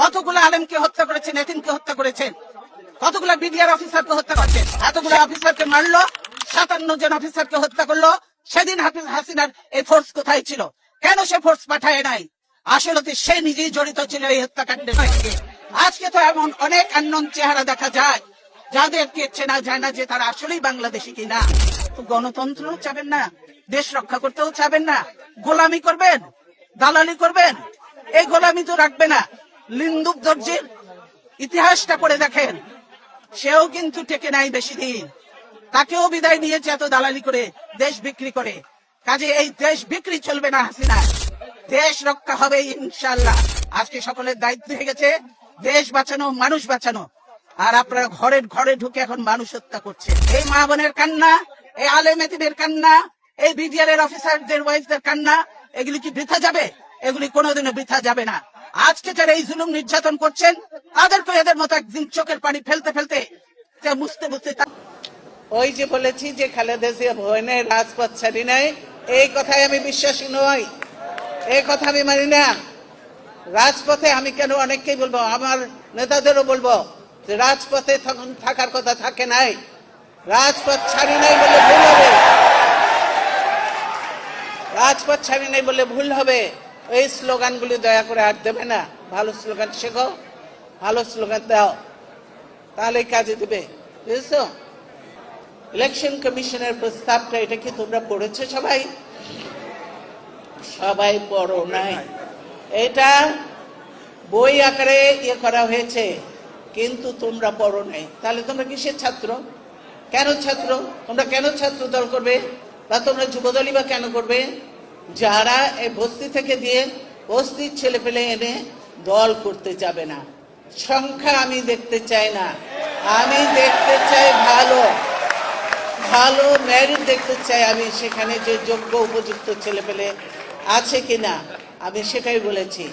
কতগুলো আলেমকে হত্যা করেছেন, এতিমকে হত্যা করেছেন? কতগুলো বিডিআর অফিসারকে হত্যা করছেন? এতগুলো অফিসারকে মারলো, সাতান্ন জন অফিসারকে হত্যা করল। সেদিন হাফিজ হাসিনার এই ফোর্স কোথায় ছিল? কেন সে ফোর্স পাঠায় নাই? আসলে সে নিজেই জড়িত ছিল এই হত্যাকাণ্ডের সঙ্গে। আজকে তো এমন অনেক আন্নন চেহারা দেখা যায়। যাদেরকে চেনা যায় না যে তারা আসলেই বাংলাদেশি কিনা। গণতন্ত্র চাবেন না, দেশ রক্ষা করতেও চাবেন না। গোলামি করবেন, দালালি করবেন। এই গোলামি তো রাখবে না। লিন্দুক দর্জির ইতিহাসটা পড়ে দেখেন। সেও কিন্তু টেকে নাই বেশি দিন। তাকেও বিদায় নিয়েছে এত দালালি করে, দেশ বিক্রি করে। কাজে এই দেশ বিক্রি চলবে না, হাসিনা। দেশ রক্ষা হবে ইনশাল্লাহ আজকে সকলের দায়িত্ব হয়ে গেছে, দেশ বাঁচানো, মানুষ বাঁচানো। আর আপনারা ঘরের ঘরে ঢুকে এখন মানুষ হত্যা করছে এই মা বোনের কান্না, এই আলেম এতিমের কান্না, এই বিডিআর এর অফিসারদের ওয়াইফদের কান্না, এগুলি কি বৃথা যাবে? এগুলি কোনোদিনও বৃথা যাবে না। আজকে যারা এই জুলুম নির্যাতন করছেন তাদেরকে এদের মতো একদিন চোখের পানি ফেলতে ফেলতে মুছতে মুছতে ওই যে বলেছি যে খালেদা জিয়া ভয়নে রাজপথ ছাড়ি নাই, এই কথায় আমি বিশ্বাসী নই। এই কথা আমি মানি না। রাজপথে আমি কেন অনেককেই বলব? আমার নেতাদেরও বলব যে রাজপথে তখন থাকার কথা থাকে নাই। রাজপথ ছাড়ি নাই বলে ভুল হবে। রাজপথ ছাড়ি নাই বলে ভুল হবে। এই স্লোগানগুলি দয়া করে আর দেবে না। ভালো স্লোগান শেখো, ভালো স্লোগান দাও। তাহলে কাজে দেবে, বুঝেছ? ইলেকশন কমিশনের প্রস্তাবটা এটা কি তোমরা পড়েছো সবাই? সবাই পড়ো নাই। এটা বই আকারে ইয়ে করা হয়েছে, কিন্তু তোমরা পড়ো নাই। তাহলে তোমরা কিসের ছাত্র? কেন ছাত্র? তোমরা কেন ছাত্র দল করবে? বা তোমরা যুবদলই বা কেন করবে? যারা এই বস্তি থেকে দিয়ে বস্তির ছেলে পেলে এনে দল করতে যাবে না। সংখ্যা আমি দেখতে চাই না। আমি দেখতে চাই ভালো। ভালো ম্যারিট দেখতে চাই আমি। সেখানে যে যোগ্য উপযুক্ত ছেলে পেলে আছে কিনা, আমি সেটাই বলেছি।